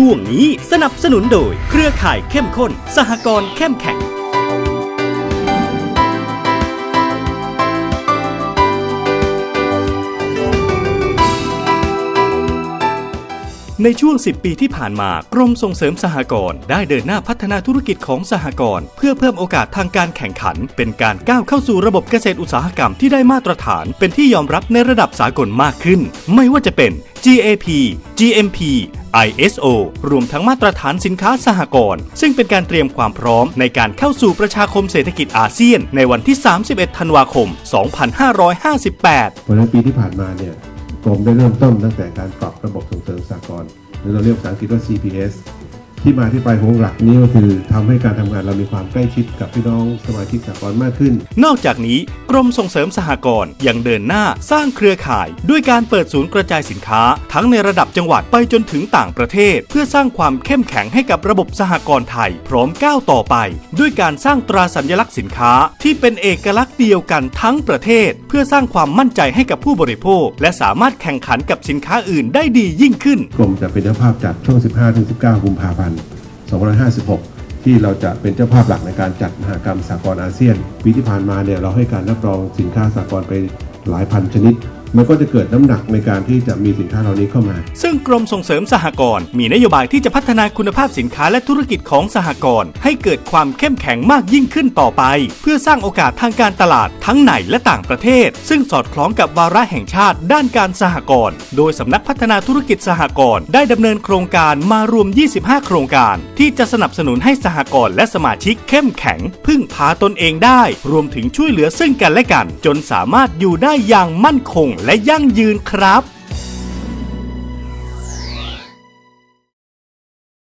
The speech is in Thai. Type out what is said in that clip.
ช่วงนี้สนับสนุนโดย เครือข่ายเข้มข้น สหกรณ์เข้มแข็ง ในช่วง 10 ปีที่ผ่านมากรมส่งเสริมสหกรณ์ได้เดินหน้าพัฒนาธุรกิจของสหกรณ์เพื่อเพิ่มโอกาสทางการแข่งขัน เป็นการก้าวเข้าสู่ระบบเกษตรอุตสาหกรรมที่ได้มาตรฐาน เป็นที่ยอมรับในระดับสากลมากขึ้น ไม่ว่าจะเป็น GAP GMP ISO รวมทั้งมาตรฐานสินค้าสหกรณ์ซึ่งเป็นการเตรียมความพร้อมในการเข้าสู่ประชาคมเศรษฐกิจอาเซียน ในวันที่ 31 ธันวาคม 2558 เพราะฉะนั้นปีที่ผ่านมาเนี่ยกรมได้เริ่มต้นตั้งแต่การปรับระบบส่งเสริมสหกรณ์หรือเราเรียกภาษาอังกฤษว่า CPS ที่มาที่ไปของหลักนี้ก็คือทำให้การทำงานเรามีความใกล้ชิดกับพี่น้องสมาชิกสหกรณ์มากขึ้น นอกจากนี้กรมส่งเสริมสหกรณ์ยังเดินหน้าสร้างเครือข่าย ด้วยการเปิดศูนย์กระจายสินค้า ทั้งในระดับจังหวัดไปจนถึงต่างประเทศ เพื่อสร้างความเข้มแข็งให้กับระบบสหกรณ์ไทย พร้อมก้าวต่อไป ด้วยการสร้างตราสัญลักษณ์สินค้า ที่เป็นเอกลักษณ์เดียวกันทั้งประเทศ เพื่อสร้างความมั่นใจให้กับผู้บริโภค และสามารถแข่งขันกับสินค้าอื่นได้ดียิ่งขึ้น กรมจะเป็นเจ้าภาพจัดช่วง 15-19 กุมภาพันธ์ 2556 ที่เราจะเป็นเจ้าภาพหลักในการจัดมหกรรมสากลอาเซียนปีที่ผ่านมาเนี่ยเราให้การรับรองสินค้าสากลไปหลายพันชนิด มันก็จะเกิดน้ำหนักในการที่จะมีสินค้าเหล่านี้เข้ามา ซึ่งกรมส่งเสริมสหกรณ์มีนโยบายที่จะพัฒนาคุณภาพสินค้าและธุรกิจของสหกรณ์ให้เกิดความเข้มแข็งมากยิ่งขึ้นต่อไป เพื่อสร้างโอกาสทางการตลาดทั้งในและต่างประเทศ ซึ่งสอดคล้องกับวาระแห่งชาติด้านการสหกรณ์โดยสำนักพัฒนาธุรกิจสหกรณ์ได้ดำเนินโครงการมารวม 25 โครงการ ที่จะสนับสนุนให้สหกรณ์และสมาชิกเข้มแข็ง พึ่งพาตนเองได้ รวมถึงช่วยเหลือซึ่งกันและกัน จนสามารถอยู่ได้อย่างมั่นคงและยั่งยืนครับ